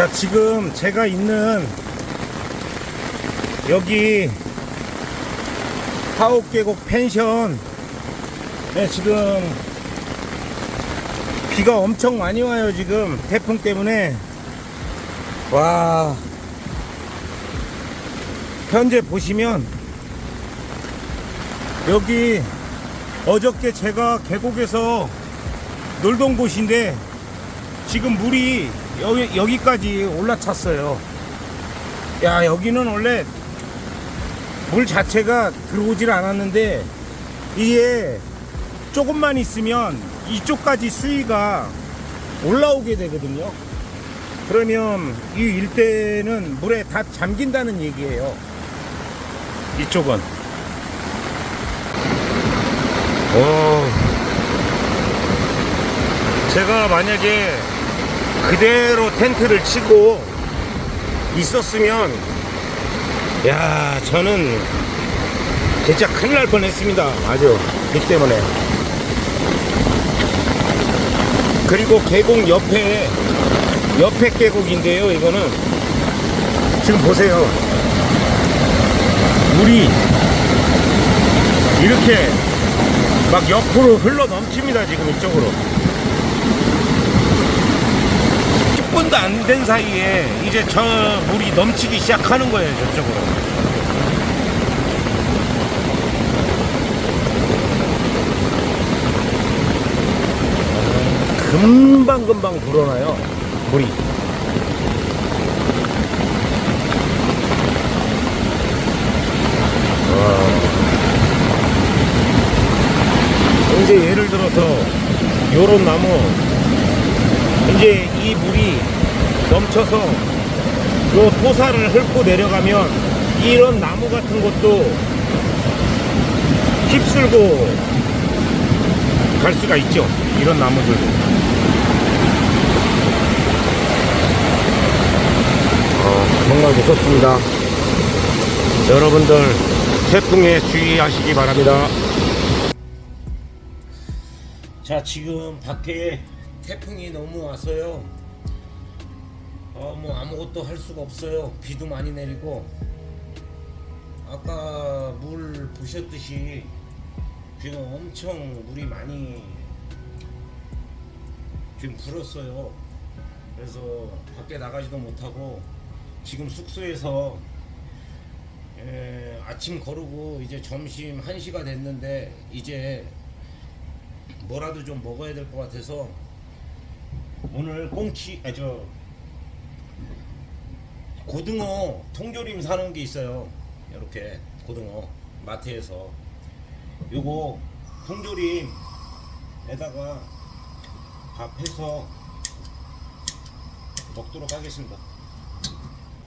자, 지금 제가 있는 여기 하옥계곡 펜션 네, 지금 비가 엄청 많이 와요 지금. 태풍 때문에. 와. 현재 보시면 여기 어저께 제가 계곡에서 놀던 곳인데 지금 물이 여기, 여기까지 올라찼어요. 야, 여기는 원래 물 자체가 들어오질 않았는데 이게 조금만 있으면 이쪽까지 수위가 올라오게 되거든요. 그러면 이 일대는 물에 다 잠긴다는 얘기예요. 이쪽은. 오. 제가 만약에 그대로 텐트를 치고 있었으면 야 저는 진짜 큰일 날 뻔했습니다. 아주 비 때문에. 그리고 계곡 옆에 옆에 계곡인데요 이거는. 지금 보세요. 물이 이렇게 막 옆으로 흘러 넘칩니다 지금 이쪽으로 10분도 안 된 사이에 이제 저 물이 넘치기 시작하는 거예요 저쪽으로 금방금방 불어나요 물이 와. 이제 예를 들어서 요런 나무 이제 이 물이 넘쳐서 요 토사를 훑고 내려가면 이런 나무 같은 것도 휩쓸고 갈 수가 있죠. 이런 나무들도. 어, 정말 무섭습니다. 여러분들 태풍에 주의하시기 바랍니다. 자, 지금 밖에 태풍이 너무 와서요. 어, 뭐 아무것도 할 수가 없어요. 비도 많이 내리고. 아까 물 보셨듯이 지금 엄청 물이 많이 지금 불었어요. 그래서 밖에 나가지도 못하고 지금 숙소에서 에, 아침 거르고 이제 점심 1시가 됐는데 이제 뭐라도 좀 먹어야 될 것 같아서 오늘 꽁치 아저 고등어 통조림 사놓은 게 있어요. 이렇게 고등어 마트에서 요거 통조림에다가 밥해서 먹도록 하겠습니다.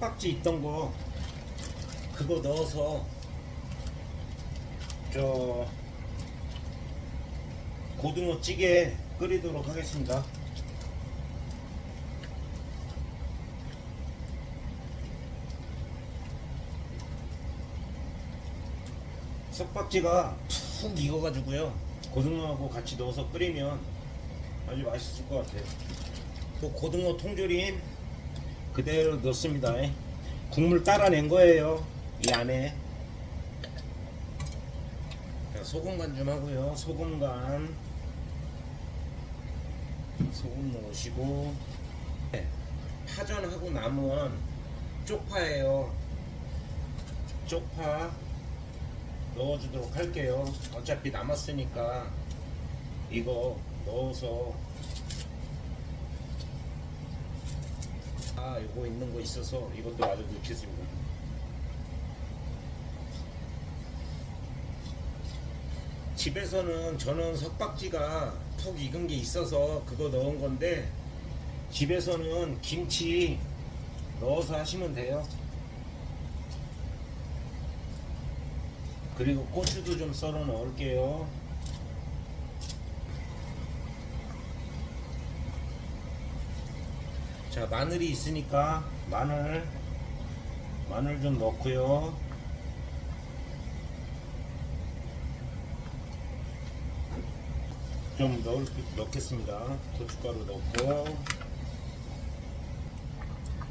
빡지 있던 거 그거 넣어서 저 고등어 찌개 끓이도록 하겠습니다. 석박지가 푹 익어가지고요. 고등어하고 같이 넣어서 끓이면 아주 맛있을 것 같아요. 또 고등어 통조림 그대로 넣습니다. 국물 따라낸 거예요. 이 안에. 자, 소금 간 좀 하고요. 소금 간. 소금 넣으시고. 네, 파전하고 남은 쪽파예요. 쪽파. 넣어주도록 할게요. 어차피 남았으니까 이거 넣어서 아 이거 있는 거 있어서 이것도 마저 넣겠습니다. 집에서는 저는 석박지가 푹 익은 게 있어서 그거 넣은 건데 집에서는 김치 넣어서 하시면 돼요. 그리고 고추도 좀 썰어 넣을게요. 자, 마늘이 있으니까 마늘 마늘 좀 넣고요. 좀 넣을, 넣겠습니다. 고춧가루 넣고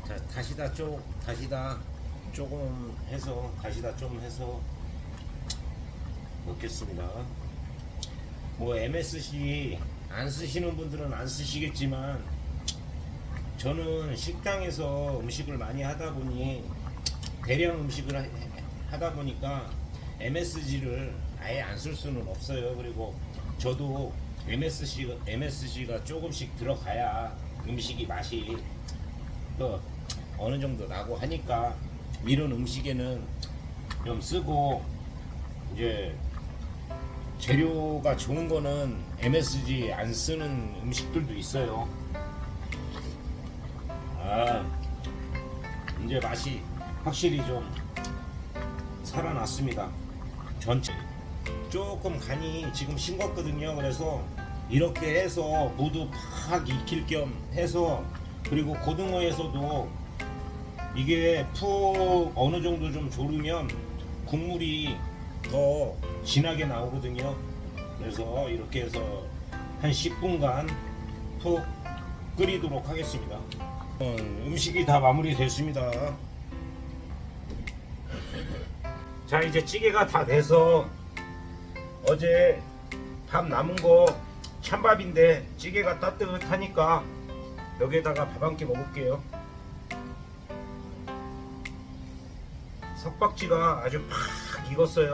다, 다시다 쪽 다시다 조금 해서 다시다 좀 해서 먹겠습니다. 뭐 MSC 안 쓰시는 분들은 안 쓰시겠지만 저는 식당에서 음식을 많이 하다 보니 대량 음식을 하- 하다 보니까 MSG를 아예 안 쓸 수는 없어요. 그리고 저도 MSG, MSG가 조금씩 들어가야 음식이 맛이 또 어느 정도 나고 하니까 이런 음식에는 좀 쓰고 이제 재료가 좋은 거는 MSG 안 쓰는 음식들도 있어요. 아, 이제 맛이 확실히 좀 살아났습니다. 전체 조금 간이 지금 싱겁거든요. 그래서 이렇게 해서 무도 팍 익힐 겸 해서 그리고 고등어에서도 이게 푹 어느 정도 좀 졸으면 국물이 더 진하게 나오거든요. 그래서 이렇게 해서 한 10분간 푹 끓이도록 하겠습니다. 어, 음식이 다 마무리 됐습니다. 자 이제 찌개가 다 돼서 어제 밥 남은 거 찬밥인데 찌개가 따뜻하니까 여기에다가 밥 한 끼 먹을게요. 석박지가 아주 팍 익었어요.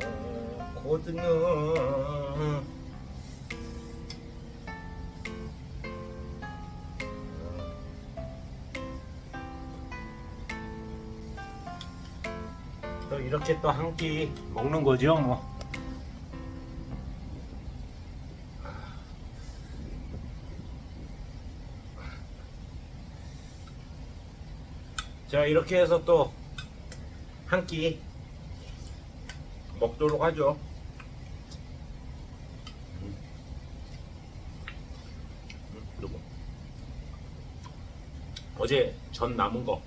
자, 고등어. 또 이렇게 또 한 끼 먹는 거죠, 뭐. 자, 이렇게 해서 또 한 끼 먹도록 하죠. 음. 음, 그리고 어제 전 남은 거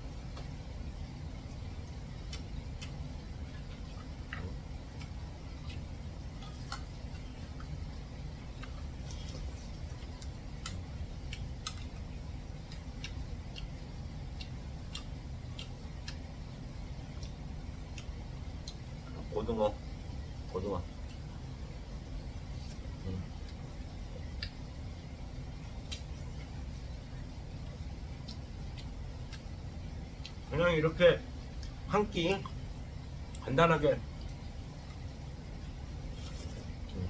고등어 고등어 음. 그냥 이렇게 한 끼 간단하게 음.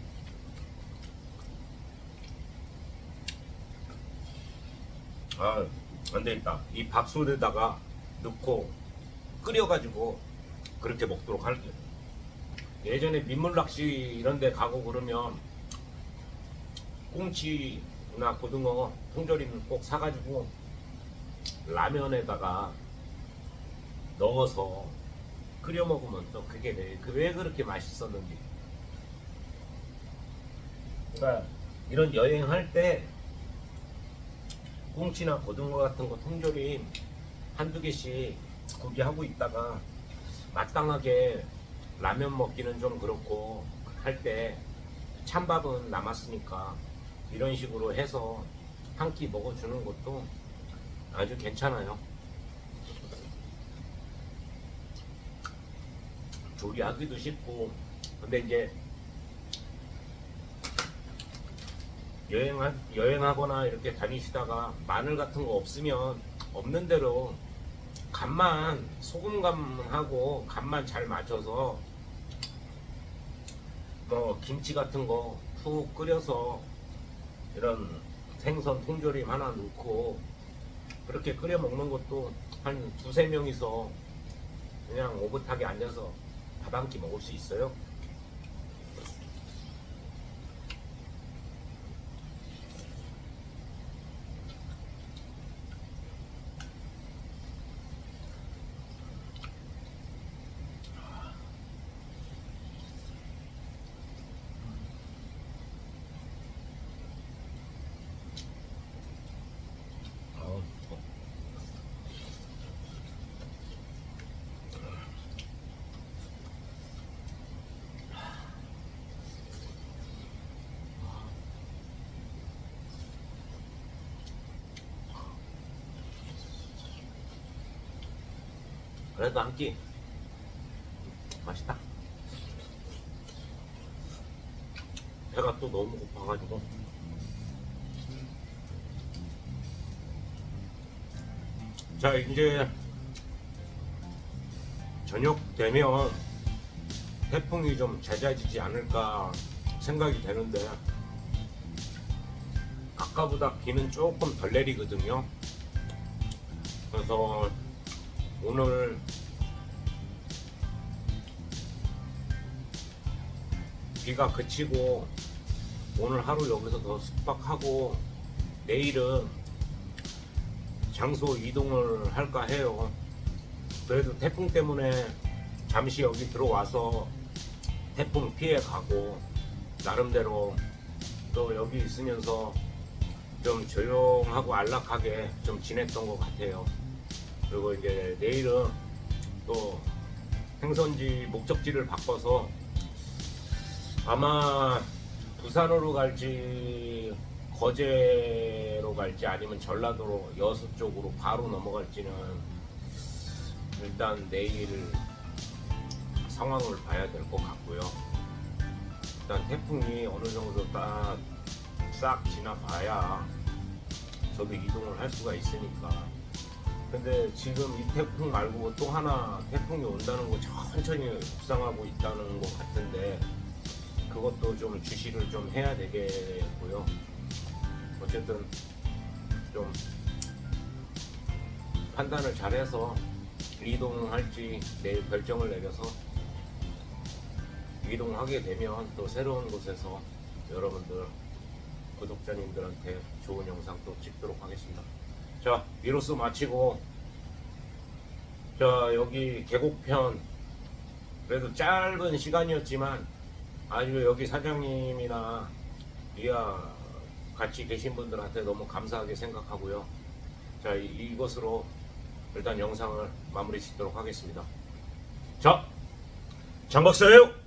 아, 안 되겠다. 이 밥솥에다가 넣고 끓여가지고 그렇게 먹도록 할게요. 예전에 민물 낚시 이런 데 가고 그러면 꽁치나 고등어 통조림을 꼭 사가지고 라면에다가 넣어서 끓여 먹으면 또 그게 왜, 그왜 그렇게 맛있었는지. 그러니까 이런 여행할 때 꽁치나 고등어 같은 거 통조림 한두 개씩 구비하고 있다가 마땅하게 라면 먹기는 좀 그렇고 할 때 찬밥은 남았으니까 이런 식으로 해서 한 끼 먹어주는 것도 아주 괜찮아요. 조리하기도 쉽고 근데 이제 여행 여행하거나 이렇게 다니시다가 마늘 같은 거 없으면 없는 대로 간만 소금 간하고 간만 잘 맞춰서 뭐 김치 같은 거 푹 끓여서 이런 생선 통조림 하나 넣고 그렇게 끓여 먹는 것도 한 두세 명이서 그냥 오붓하게 앉아서 밥 한 끼 먹을 수 있어요. 아우, 그래도 한 끼 맛있다. 배가 또 너무 고파가지고. 자 이제 저녁 되면 태풍이 좀 잦아지지 않을까 생각이 되는데 아까보다 비는 조금 덜 내리거든요. 그래서 오늘 비가 그치고 오늘 하루 여기서 더 숙박하고 내일은 장소 이동을 할까 해요. 그래도 태풍 때문에 잠시 여기 들어와서 태풍 피해 가고 나름대로 또 여기 있으면서 좀 조용하고 안락하게 좀 지냈던 것 같아요. 그리고 이제 내일은 또 행선지 목적지를 바꿔서 아마 부산으로 갈지 거제로 갈지 아니면 전라도로 여수 쪽으로 바로 넘어갈지는 일단 내일 상황을 봐야 될 것 같고요. 일단 태풍이 어느 정도 딱 싹 지나봐야 저도 이동을 할 수가 있으니까. 근데 지금 이 태풍 말고 또 하나 태풍이 온다는 거 천천히 북상하고 있다는 것 같은데 그것도 좀 주시를 좀 해야 되겠고요. 어쨌든 좀 판단을 잘해서 이동할지 내일 결정을 내려서 이동하게 되면 또 새로운 곳에서 여러분들 구독자님들한테 좋은 영상 또 찍도록 하겠습니다. 자, 미로스 마치고 자, 여기 계곡편 그래도 짧은 시간이었지만 아주 여기 사장님이나 이야 같이 계신 분들한테 너무 감사하게 생각하고요. 자, 이, 이것으로 일단 영상을 마무리 짓도록 하겠습니다. 자, 장박사예요.